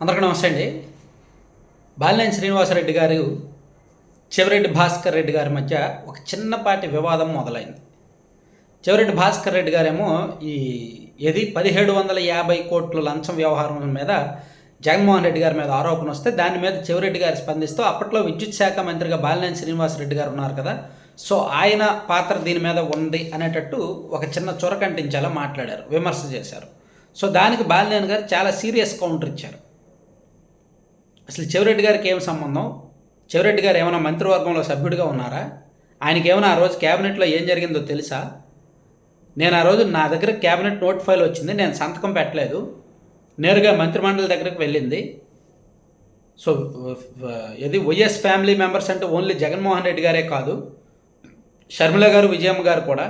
అందరికీ నమస్తే అండి. బాలినేని శ్రీనివాసరెడ్డి గారు చెవిరెడ్డి భాస్కర్ రెడ్డి గారి మధ్య ఒక చిన్నపాటి వివాదం మొదలైంది. చెవిరెడ్డి భాస్కర్ రెడ్డి గారేమో ఈ ఏది పదిహేడు వందల యాభై కోట్ల లంచం వ్యవహారం మీద జగన్మోహన్ రెడ్డి గారి మీద ఆరోపణ వస్తే దాని మీద చెవిరెడ్డి గారు స్పందిస్తూ అప్పట్లో విద్యుత్ శాఖ మంత్రిగా బాలినేని శ్రీనివాసరెడ్డి గారు ఉన్నారు కదా సో ఆయన పాత్ర దీని మీద ఉంది అనేటట్టు ఒక చిన్న చొరకంటించేలా మాట్లాడారు విమర్శ చేశారు. సో దానికి బాలినేని గారు చాలా సీరియస్ కౌంటర్ ఇచ్చారు. అసలు చెవిరెడ్డి గారికి ఏం సంబంధం? చెవిరెడ్డి గారు ఏమైనా మంత్రివర్గంలో సభ్యుడిగా ఉన్నారా? ఆయనకి ఏమైనా ఆ రోజు క్యాబినెట్లో ఏం జరిగిందో తెలుసా? నేను ఆ రోజు నా దగ్గర క్యాబినెట్ నోట్ ఫైల్ వచ్చింది నేను సంతకం పెట్టలేదు. నేరుగా మంత్రిమండలి దగ్గరికి వెళ్ళింది. సో ఇది వైఎస్ ఫ్యామిలీ మెంబర్స్ అంటే ఓన్లీ జగన్మోహన్ రెడ్డి గారే కాదు షర్మిల గారు విజయమ్మ గారు కూడా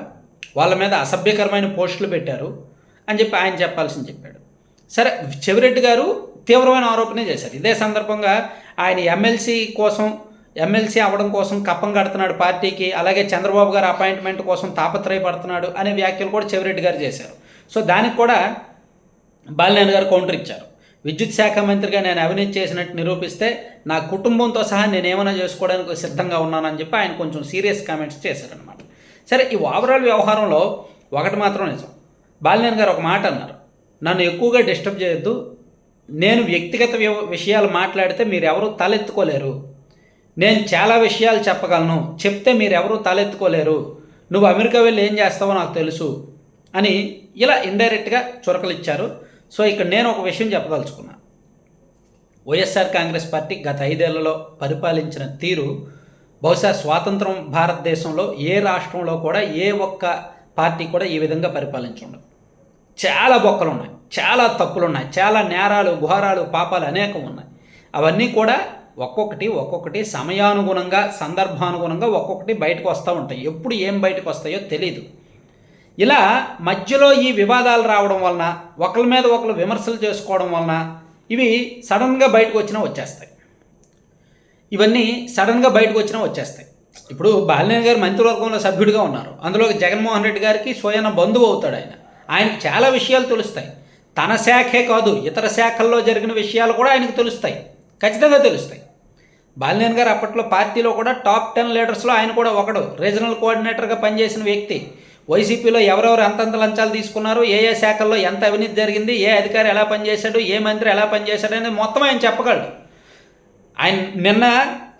వాళ్ళ మీద అసభ్యకరమైన పోస్టులు పెట్టారు అని చెప్పి ఆయన చెప్పాల్సింది చెప్పాడు. సరే చెవిరెడ్డి గారు తీవ్రమైన ఆరోపణ చేశారు. ఇదే సందర్భంగా ఆయన ఎమ్మెల్సీ కోసం ఎమ్మెల్సీ అవ్వడం కోసం కప్పం కడుతున్నాడు పార్టీకి అలాగే చంద్రబాబు గారు అపాయింట్మెంట్ కోసం తాపత్రయపడుతున్నాడు అనే వ్యాఖ్యలు కూడా చెవిరెడ్డి గారు చేశారు. సో దానికి కూడా బాలినేని గారు కౌంటర్ ఇచ్చారు. విద్యుత్ శాఖ మంత్రిగా నేను అవినీతి చేసినట్టు నిరూపిస్తే నా కుటుంబంతో సహా నేను ఏమైనా చేసుకోవడానికి సిద్ధంగా ఉన్నానని చెప్పి ఆయన కొంచెం సీరియస్ కామెంట్స్ చేశారనమాట సరే ఈ ఓవరాల్ వ్యవహారంలో ఒకటి మాత్రం నిజం. బాలినేని గారు ఒక మాట అన్నారు. నన్ను ఎక్కువగా డిస్టర్బ్ చేయొద్దు నేను వ్యక్తిగత విషయాలు మాట్లాడితే మీరు ఎవరూ తలెత్తుకోలేరు. నేను చాలా విషయాలు చెప్పగలను. చెప్తే మీరు ఎవరూ తలెత్తుకోలేరు. నువ్వు అమెరికా వెళ్ళి ఏం చేస్తావో నాకు తెలుసు అని ఇలా ఇండైరెక్ట్గా చురకలు ఇచ్చారు సో ఇక్కడ నేను ఒక విషయం చెప్పదలుచుకున్నా. వైఎస్ఆర్ కాంగ్రెస్ పార్టీ గత ఐదేళ్ళలో పరిపాలించిన తీరు బహుశా స్వాతంత్రం భారతదేశంలో ఏ రాష్ట్రంలో కూడా ఏ ఒక్క పార్టీ కూడా ఈ విధంగా పరిపాలించుండదు చాలా బొక్కలు ఉన్నాయి చాలా తప్పులు ఉన్నాయి చాలా నేరాలు ఘోరాలు పాపాలు అనేకం ఉన్నాయి అవన్నీ కూడా ఒక్కొక్కటి ఒక్కొక్కటి సమయానుగుణంగా సందర్భానుగుణంగా ఒక్కొక్కటి బయటకు వస్తూ ఉంటాయి. ఎప్పుడు ఏం బయటకు వస్తాయో తెలియదు ఇలా మధ్యలో ఈ వివాదాలు రావడం వలన ఒకరి మీద ఒకరు విమర్శలు చేసుకోవడం వలన ఇవి సడన్గా బయటకు వచ్చినా వచ్చేస్తాయి. ఇవన్నీ సడన్గా బయటకు వచ్చినా వచ్చేస్తాయి. ఇప్పుడు బాలినేని గారు మంత్రివర్గంలో సభ్యుడిగా ఉన్నారు. అందులో జగన్మోహన్ రెడ్డి గారికి స్వయం బంధువు అవుతాడు ఆయన. ఆయనకు చాలా విషయాలు తెలుస్తాయి. తన శాఖే కాదు ఇతర శాఖల్లో జరిగిన విషయాలు కూడా ఆయనకు తెలుస్తాయి. ఖచ్చితంగా తెలుస్తాయి. బాలినేని గారు అప్పట్లో పార్టీలో కూడా టాప్ టెన్ లీడర్స్లో ఆయన కూడా ఒకడు రీజనల్ కోఆర్డినేటర్గా పనిచేసిన వ్యక్తి. వైసీపీలో ఎవరెవరు ఎంతెంత లంచాలు తీసుకున్నారు ఏ ఏ శాఖల్లో ఎంత అవినీతి జరిగింది ఏ అధికారి ఎలా పనిచేశాడు ఏ మంత్రి ఎలా పనిచేశాడు అనేది మొత్తం ఆయన చెప్పగలడు. ఆయన నిన్న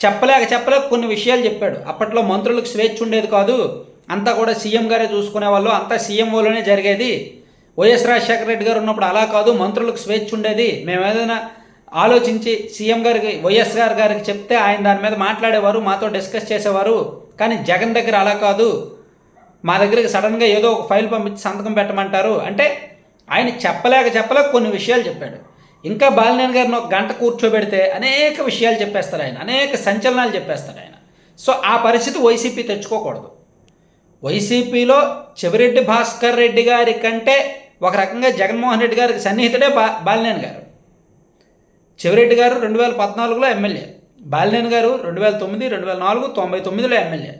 చెప్పలేక చెప్పలేక కొన్ని విషయాలు చెప్పాడు. అప్పట్లో మంత్రులకు స్వేచ్ఛ ఉండేది కాదు అంతా కూడా సీఎం గారే చూసుకునేవాళ్ళు అంతా సీఎంఓలోనే జరిగేది. వైఎస్ రాజశేఖర రెడ్డి గారు ఉన్నప్పుడు అలా కాదు మంత్రులకు స్వేచ్ఛ ఉండేది. మేము ఏదైనా ఆలోచించి సీఎం గారికి వైఎస్ గారు గారికి చెప్తే ఆయన దాని మీద మాట్లాడేవారు మాతో డిస్కస్ చేసేవారు. కానీ జగన్ దగ్గర అలా కాదు. మా దగ్గరికి సడన్గా ఏదో ఒక ఫైల్ పంపించి సంతకం పెట్టమంటారు. అంటే ఆయన చెప్పలేక చెప్పలేక కొన్ని విషయాలు చెప్పాడు. ఇంకా బాలినేని గారిని ఒక గంట కూర్చోబెడితే అనేక విషయాలు చెప్పేస్తారు ఆయన. అనేక సంచలనాలు చెప్పేస్తారు ఆయన. సో ఆ పరిస్థితి వైసీపీ తెచ్చుకోకూడదు. వైసీపీలో చెవిరెడ్డి భాస్కర్ రెడ్డి గారి కంటే ఒక రకంగా జగన్మోహన్ రెడ్డి గారికి సన్నిహితుడే బా బాలినేని గారు. చెవిరెడ్డి గారు రెండు వేల పద్నాలుగులో ఎమ్మెల్యే. బాలినేని గారు రెండు వేల తొమ్మిది రెండు వేల నాలుగు తొంభై తొమ్మిదిలో ఎమ్మెల్యే.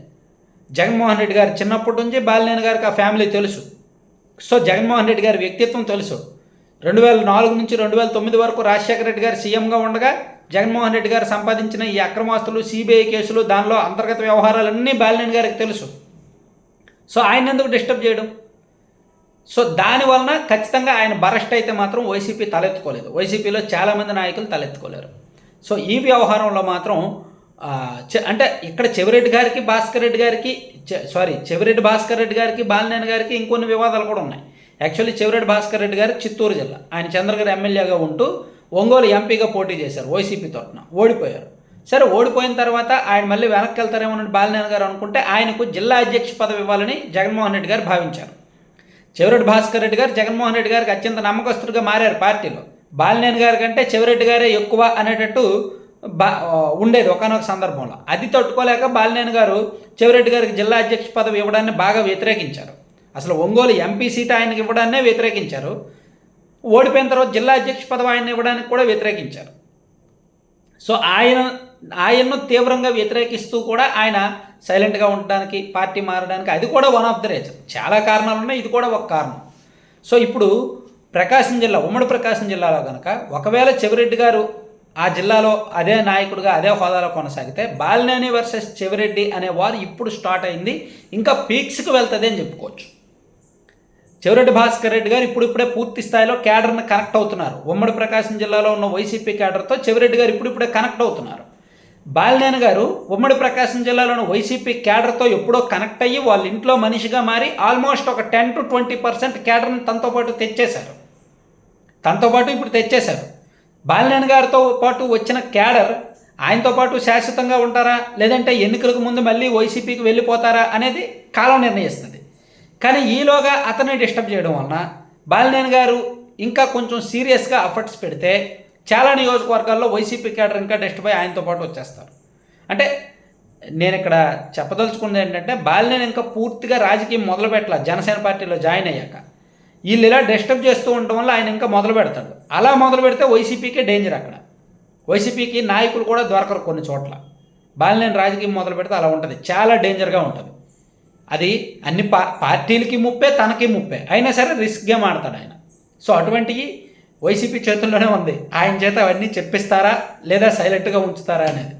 జగన్మోహన్ రెడ్డి గారు చిన్నప్పటి నుంచి బాలినేని గారికి ఆ ఫ్యామిలీ తెలుసు. సో జగన్మోహన్ రెడ్డి గారి వ్యక్తిత్వం తెలుసు. రెండు వేల నాలుగు నుంచి రెండు వేల తొమ్మిది వరకు రాజశేఖర రెడ్డి గారు సీఎంగా ఉండగా జగన్మోహన్ రెడ్డి గారు సంపాదించిన ఈ అక్రమాస్తులు సిబిఐ కేసులు దానిలో అంతర్గత వ్యవహారాలన్నీ బాలినేని గారికి తెలుసు. సో ఆయన ఎందుకు డిస్టర్బ్ చేయడం? సో దాని వలన ఖచ్చితంగా ఆయన బరస్ట్ అయితే మాత్రం వైసీపీ తలెత్తుకోలేదు. వైసీపీలో చాలామంది నాయకులు తలెత్తుకోలేరు. సో ఈ వ్యవహారంలో మాత్రం అంటే ఇక్కడ చెవిరెడ్డి గారికి భాస్కర్ రెడ్డి గారికి సారీ చెవిరెడ్డి భాస్కర్ రెడ్డి గారికి బాలినేని గారికి ఇంకొన్ని వివాదాలు కూడా ఉన్నాయి. యాక్చువల్లీ చెవిరెడ్డి భాస్కర్ రెడ్డి గారు చిత్తూరు జిల్లా. ఆయన చంద్రగిరి ఎమ్మెల్యేగా ఉంటూ ఒంగోలు ఎంపీగా పోటీ చేశారు వైసీపీ తరఫున. ఓడిపోయారు. సరే ఓడిపోయిన తర్వాత ఆయన మళ్ళీ వెనక్కి వెళ్తారేమో బాలినేని గారు అనుకుంటే ఆయనకు జిల్లా అధ్యక్ష పదవి ఇవ్వాలని జగన్మోహన్ రెడ్డి గారు భావించారు. చెవిరెడ్డి భాస్కర్ రెడ్డి గారు జగన్మోహన్ రెడ్డి గారికి అత్యంత నమ్మకస్తుడిగా మారారు పార్టీలో. బాలినేని గారి కంటే చెవిరెడ్డి గారే ఎక్కువ అనేటట్టు బా ఉండేది ఒకనొక సందర్భంలో. అది తట్టుకోలేక బాలినేని గారు చెవిరెడ్డి గారికి జిల్లా అధ్యక్ష పదవి ఇవ్వడాన్ని బాగా వ్యతిరేకించారు. అసలు ఒంగోలు ఎంపీ సీట్ ఆయనకి ఇవ్వడాన్నే వ్యతిరేకించారు. ఓడిపోయిన తర్వాత జిల్లా అధ్యక్ష పదవి ఆయన ఇవ్వడానికి కూడా వ్యతిరేకించారు. సో ఆయన ఆయన్ను తీవ్రంగా వ్యతిరేకిస్తూ కూడా ఆయన సైలెంట్గా ఉండడానికి పార్టీ మారడానికి అది కూడా వన్ ఆఫ్ ద రీజన్ చాలా కారణాలు ఉన్నాయి ఇది కూడా ఒక కారణం. సో ఇప్పుడు ప్రకాశం జిల్లా ఉమ్మడి ప్రకాశం జిల్లాలో కనుక ఒకవేళ చెవిరెడ్డి గారు ఆ జిల్లాలో అదే నాయకుడిగా అదే హోదాలో కొనసాగితే బాలినేని వర్సెస్ చెవిరెడ్డి అనే వారు ఇప్పుడు స్టార్ట్ అయింది ఇంకా పీక్స్కి వెళ్తుంది అని చెప్పుకోవచ్చు. చెవిరెడ్డి భాస్కర్ రెడ్డి గారు ఇప్పుడు ఇప్పుడే పూర్తి స్థాయిలో క్యాడర్ని కనెక్ట్ అవుతున్నారు. ఉమ్మడి ప్రకాశం జిల్లాలో ఉన్న వైసీపీ క్యాడర్తో చెవిరెడ్డి గారు ఇప్పుడు ఇప్పుడే కనెక్ట్ అవుతున్నారు. బాలినేని గారు ఉమ్మడి ప్రకాశం జిల్లాలోని వైసీపీ క్యాడర్తో ఎప్పుడో కనెక్ట్ అయ్యి వాళ్ళ ఇంట్లో మనిషిగా మారి ఆల్మోస్ట్ ఒక టెన్ టు ట్వంటీ పర్సెంట్ క్యాడర్ని తనతో పాటు తెచ్చేశారు. తనతో పాటు ఇప్పుడు తెచ్చేశారు. బాలినేని గారితో పాటు వచ్చిన క్యాడర్ ఆయనతో పాటు శాశ్వతంగా ఉంటారా? లేదంటే ఎన్నికలకు ముందు మళ్ళీ వైసీపీకి వెళ్ళిపోతారా అనేది కాలం నిర్ణయిస్తుంది. కానీ ఈలోగా అతన్ని డిస్టర్బ్ చేయడం వలన బాలినేని గారు ఇంకా కొంచెం సీరియస్గా అఫర్ట్స్ పెడితే చాలా నియోజకవర్గాల్లో వైసీపీ క్యాడర్ ఇంకా డిస్టర్బ్ పై ఆయనతో పాటు వచ్చేస్తారు. అంటే నేను ఇక్కడ చెప్పదలుచుకున్నది ఏంటంటే బాలినేని ఇంకా పూర్తిగా రాజకీయం మొదలు పెట్టాల జనసేన పార్టీలో జాయిన్ అయ్యాక. వీళ్ళు ఇలా డిస్టర్బ్ చేస్తూ ఉండటం వల్ల ఆయన ఇంకా మొదలు పెడతాడు. అలా మొదలు పెడితే వైసీపీకే డేంజర్ అక్కడ. వైసీపీకి నాయకులు కూడా దొరకరు కొన్ని చోట్ల. బాలినేని రాజకీయం మొదలు పెడితే అలా ఉంటుంది. చాలా డేంజర్గా ఉంటుంది. అది అన్ని పా పార్టీలకి ముప్పే తనకి ముప్పే. అయినా సరే రిస్క్ గేమ్ ఆడతాడు ఆయన. సో అటువంటివి వైసీపీ చేతుల్లోనే ఉంది. ఆయన చేత అవన్నీ చెప్పిస్తారా లేదా సైలెంట్గా ఉంచుతారా అనేది.